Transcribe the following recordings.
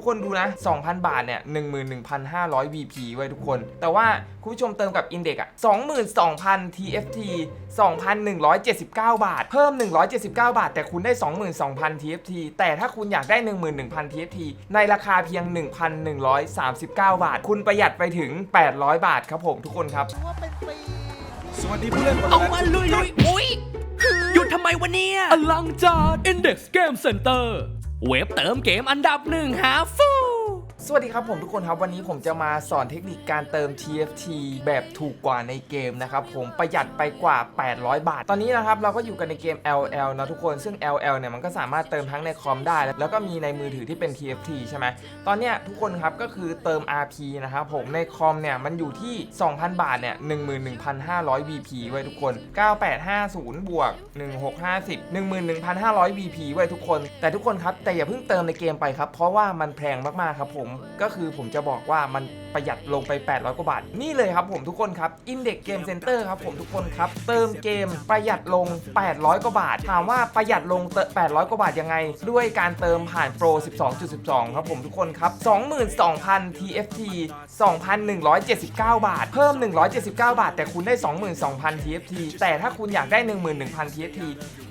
ทุกคนดูนะ 2,000 บาทเนี่ย11,500 VP ไว้ทุกคน แต่ว่าคุณผู้ชมเติมกับ Index อะ22,000 TFT 2,179 บาท เพิ่ม 179 บาท แต่คุณได้ 22,000 TFT แต่ถ้าคุณอยากได้ 11,000 TFT ในราคาเพียง 1,139 บาท คุณประหยัดไปถึง 800 บาทครับผมทุกคนครับ สวัสดีผู้เล่นคนเอาแรกมาลุยลุยอุ้ยหยุดทำไมวะเนี่ย อลังจาก Index Game Center เว็บเติมเกมอันดับหนึ่งหาฟู สวัสดีครับผมทุกคนครับวันนี้ผมจะมาสอนเทคนิคการเติม TFT แบบถูกกว่าในเกมนะครับผมประหยัดไปกว่า 800 บาท ตอนนี้นะครับเราก็อยู่กันในเกม LL นะทุกคนซึ่ง LL เนี่ยมันก็สามารถเติมทั้งในคอมได้ แล้วก็มีในมือถือที่เป็น TFT ใช่ไหมตอนเนี้ยทุกคนครับก็คือเติม RP นะครับผมในคอมเนี่ยมันอยู่ที่ 2,000 บาทเนี่ย11,500 VP ไว้ทุกคน 9850 บวก 1650 11,500 VP ไว้ทุกคน แต่ทุกคนครับแต่อย่าเพิ่งเติมในเกมไปครับเพราะว่ามันแพงมากๆครับผมก็คือผมจะบอกว่ามันประหยัดลงไป 800 กว่าบาท นี่เลยครับผมทุกคนครับ Index Game Center ครับผมทุกคนครับ เติมเกมประหยัดลง 800 กว่าบาท ถามว่าประหยัดลงเต800 กว่าบาทยังไง ด้วยการเติมผ่านโปร 12.12 ครับผมทุกคนครับ 22,000 TFT 2,179 บาท เพิ่ม 179 บาท แต่คุณได้ 22,000 TFT แต่ถ้าคุณอยากได้ 11,000 TFT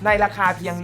ในราคาเพียง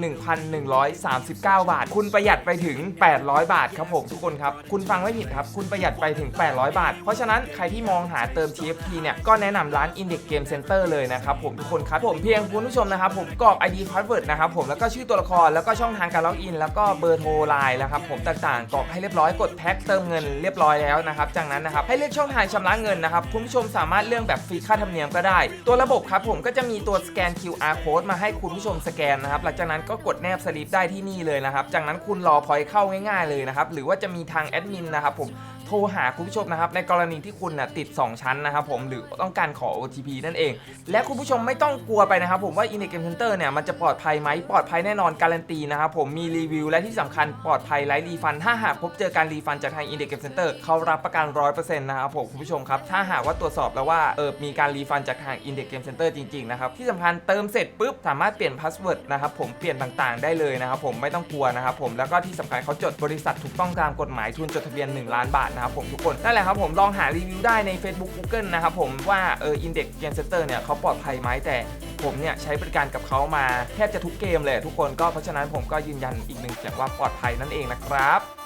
1,139 บาท คุณประหยัดไปถึง 800 บาทครับผมทุกคนครับ คุณฟังไม่ผิดครับ คุณประหยัดไปถึง 800 บาท เพราะฉะนั้นใครที่มองหาเติม TFT เนี่ยก็แนะนำร้าน Index Game Center เลยนะครับผมทุกคนครับผมเพียงคุณผู้ชมนะครับผมกรอก ID Password นะครับผมแล้วก็ชื่อตัวละครแล้วก็ช่องทางการล็อกอินแล้วก็เบอร์โทรไลน์แล้วครับผมต่างๆกรอกให้เรียบร้อยกดแท็กเติมเงินเรียบร้อยแล้วนะครับจากนั้นนะครับให้เลือกช่องทางชำระเงินนะครับคุณผู้ชมสามารถเลือกแบบฟรีค่าธรรมเนียมก็ได้ ตัวระบบครับผมก็จะมีตัวสแกน QR code มาให้คุณผู้ชมสแกนนะครับหลังจากนั้นก็กดแนบสลิปได้ที่นี่เลยนะครับจากนั้นคุณรอพอยเข้าง่ายๆเลยนะครับหรือว่าจะมีทางแอดมินนะครับผม โทรหาคุณผู้ชมนะครับในกรณีที่คุณน่ะติด 2 ชั้นนะครับผมหรือต้องการขอ OTP นั่นเอง และคุณผู้ชมไม่ต้องกลัวไปนะครับผมว่า Index Game Center เนี่ยมันจะปลอดภัยไหมปลอดภัยแน่นอนการันตีนะครับผมมีรีวิวและที่สำคัญปลอดภัยไร้รีฟัน ถ้าหากพบเจอการรีฟันจากทาง Index Game Center เขารับประกัน 100%นะครับผมคุณผู้ชมครับถ้าหากว่าตรวจสอบแล้วว่าเออมีการรีฟันจากทาง Index Game Center จริงๆนะครับที่สำคัญเติมเสร็จปุ๊บสามารถเปลี่ยนพาสเวิร์ดนะครับผมเปลี่ยนต่างๆ ได้เลยนะครับผมไม่ต้องกลัวนะครับผมแล้วก็ที่สำคัญเขาจดบริษัทถูกต้องตามกฎหมายทุนจดทะเบียน 1 ล้านบาทนะครับผมทุกคน นั่นแหละครับผมลองหารีวิวได้ใน Facebook Google นะครับผมว่าเออ Index Game Center เนี่ยเขาปลอดภัยไหมแต่ผมเนี่ยใช้บริการกับเขามาแทบจะทุกเกมเลยทุกคนก็เพราะฉะนั้นผมก็ยืนยันอีกหนึ่งอย่างว่าปลอดภัยนั่นเองนะครับ